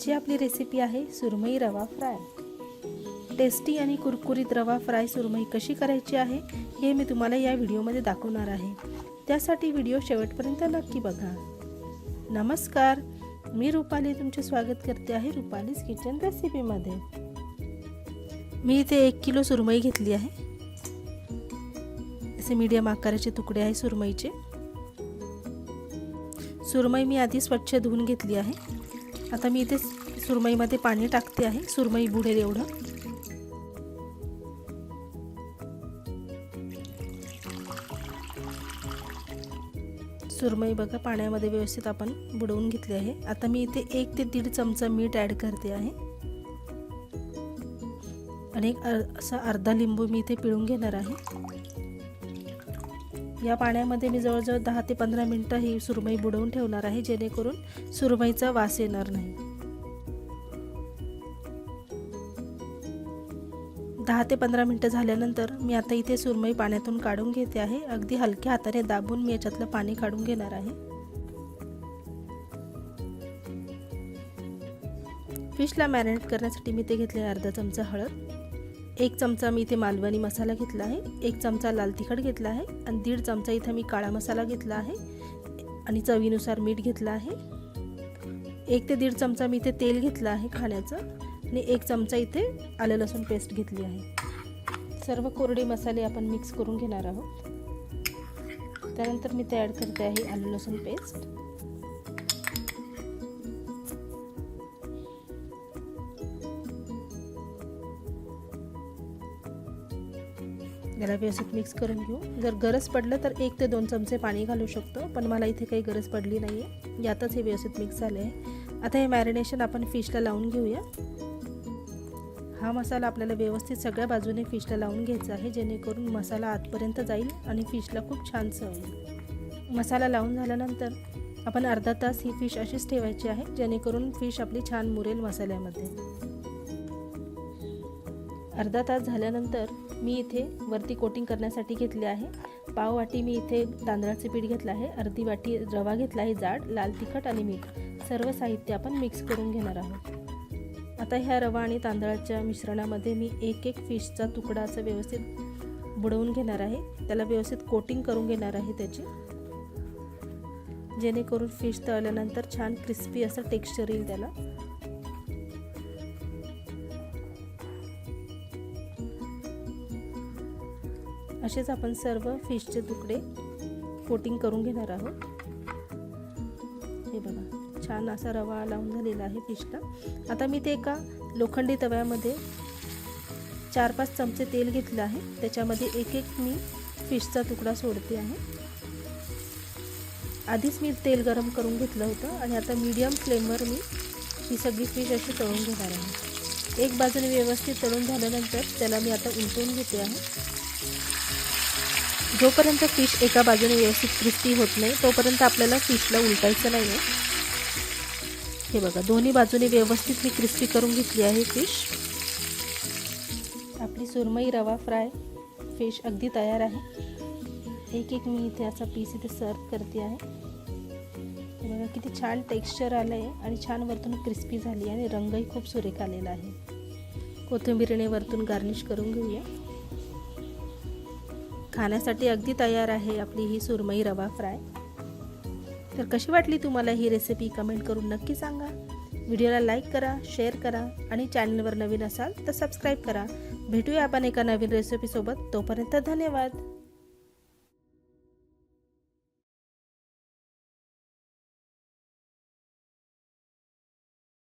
आजची आपली रेसिपी आहे सुरमई रवा फ्राय टेस्टी आणि कुरकुरीत रवा फ्राय सुरमई कशी करायची आहे हे मी तुम्हाला या व्हिडिओमध्ये दाखवणार आहे. त्यासाठी व्हिडिओ शेवटपर्यंत नक्की बघा. नमस्कार मी रुपाली तुमचे स्वागत करते आहे रुपालीज किचन रेसिपीमध्ये मी इथे एक किलो सुरमई घेतली आहे. असे मीडियम आकाराचे तुकडे आहे सुरमईचे. सुरमई मी आधी स्वच्छ धुवून घेतली आहे. आता मी इथे सुरमईमध्ये पाणी टाकते आहे. सुरमई बुडेल एवढं. सुरमई बघा पाण्यामध्ये व्यवस्थित आपण बुडवून घेतली आहे. आता मी इथे एक ते दीड चमचा मीठ ॲड करते आहे. आणि एक असा अर्धा लिंबू मी इथे पिळून घेणार आहे. या पाण्यामध्ये मी जवळजवळ दहा ते पंधरा मिनटं ही सुरमई बुडवून ठेवणार आहे जेणेकरून सुरमईचा वास येणार नाही. दहा ते पंधरा मिनटं झाल्यानंतर मी आता इथे सुरमई पाण्यातून काढून घेते आहे. अगदी हलक्या हाताने दाबून मी याच्यातलं पाणी काढून घेणार आहे. फिशला मॅरिनेट करण्यासाठी मी ते घेतले अर्धा चमचा हळद. एक चमचा मी इथे मालवणी मसाला घेतला आहे एक चमचा लाल तिखट घेतला आहे आणि दीड चमचा इथं मी काळा मसाला घेतला आहे आणि चवीनुसार मीठ घेतलं आहे. एक ते दीड चमचा मी इथे तेल घेतलं आहे खाण्याचं आणि एक चमचा इथे आलं लसूण पेस्ट घेतली आहे. सर्व कोरडे मसाले आपण मिक्स करून घेणार आहोत. त्यानंतर मी ते ॲड करते आहे आलं लसूण पेस्ट. याला व्यवस्थित मिक्स करून घेऊ. जर गरज पडलं तर एक ते दोन चमचे पाणी घालू शकतो पण मला इथे काही गरज पडली नाही आहे यातच हे व्यवस्थित मिक्स झाले आहे आता हे मॅरिनेशन आपण फिशला लावून घेऊया. हा मसाला आपल्याला व्यवस्थित सगळ्या बाजूने फिशला लावून घ्यायचा आहे जेणेकरून मसाला आतपर्यंत जाईल आणि फिशला खूप छान चव मसाला लावून झाल्यानंतर आपण अर्धा तास ही फिश अशीच ठेवायची आहे जेणेकरून फिश आपली छान मुरेल मसाल्यामध्ये. अर्धा तास झाल्यानंतर मी इथे वरती कोटिंग करण्यासाठी घेतले आहे. पाव वाटी मी इथे तांदळाचे पीठ घेतलं आहे. अर्धी वाटी रवा घेतला आहे जाड लाल तिखट आणि मीठ. सर्व साहित्य आपण मिक्स करून घेणार आहोत. आता ह्या रवा आणि तांदळाच्या मिश्रणामध्ये मी एक एक फिशचा तुकडा असं व्यवस्थित बुडवून घेणार आहे. त्याला व्यवस्थित कोटिंग करून घेणार आहे त्याची. जेणेकरून फिश तळल्यानंतर छान क्रिस्पी असं टेक्स्चर येईल त्याला. असेच आपण सर्व फिशचे तुकडे कोटिंग करून घेणार आहोत. हे बघा छान असा रवा लावून झालेला आहे फिशला आता मी ते एका लोखंडी तव्यामध्ये चार पाच चमचे तेल घेतलं आहे. त्याच्यामध्ये एक एक मी फिशचा तुकडा सोडते आहे. आधीच मी तेल गरम करून घेतलं होतं आणि आता मीडियम फ्लेमवर मी ही सगळी फिश अशी तळून घेणार आहे. एक बाजूने व्यवस्थित तळून झाल्यानंतर त्याला मी आता उलटून घेते आहे. जोपर्यंत फिश एका बाजूने व्यवस्थित क्रिस्पी होत नाही तोपर्यंत आपल्याला फिशला उलटायचं नाही आहे हे बघा दोन्ही बाजूने व्यवस्थित मी क्रिस्पी करून घेतली आहे फिश आपली सुरमई रवा फ्राय फिश अगदी तयार आहे. एक एक मी इथे असा पीस इथे सर्व करते आहे. बघा किती छान टेक्स्चर आलं आहे आणि छान वरतून क्रिस्पी झाली आणि रंगही खूप सुरेख आलेला आहे. कोथिंबीरीने वरतून गार्निश करून घेऊया. खाण्यासाठी अगदी तयार आहे आपली ही सुरमई रवा फ्राय. तर कशी वाटली तुम्हाला ही रेसिपी कमेंट करून नक्की सांगा. व्हिडिओला लाईक करा शेअर करा आणि चॅनलवर नवीन असाल तर सबस्क्राईब करा. भेटूया आपण एका नवीन रेसिपीसोबत तोपर्यंत धन्यवाद.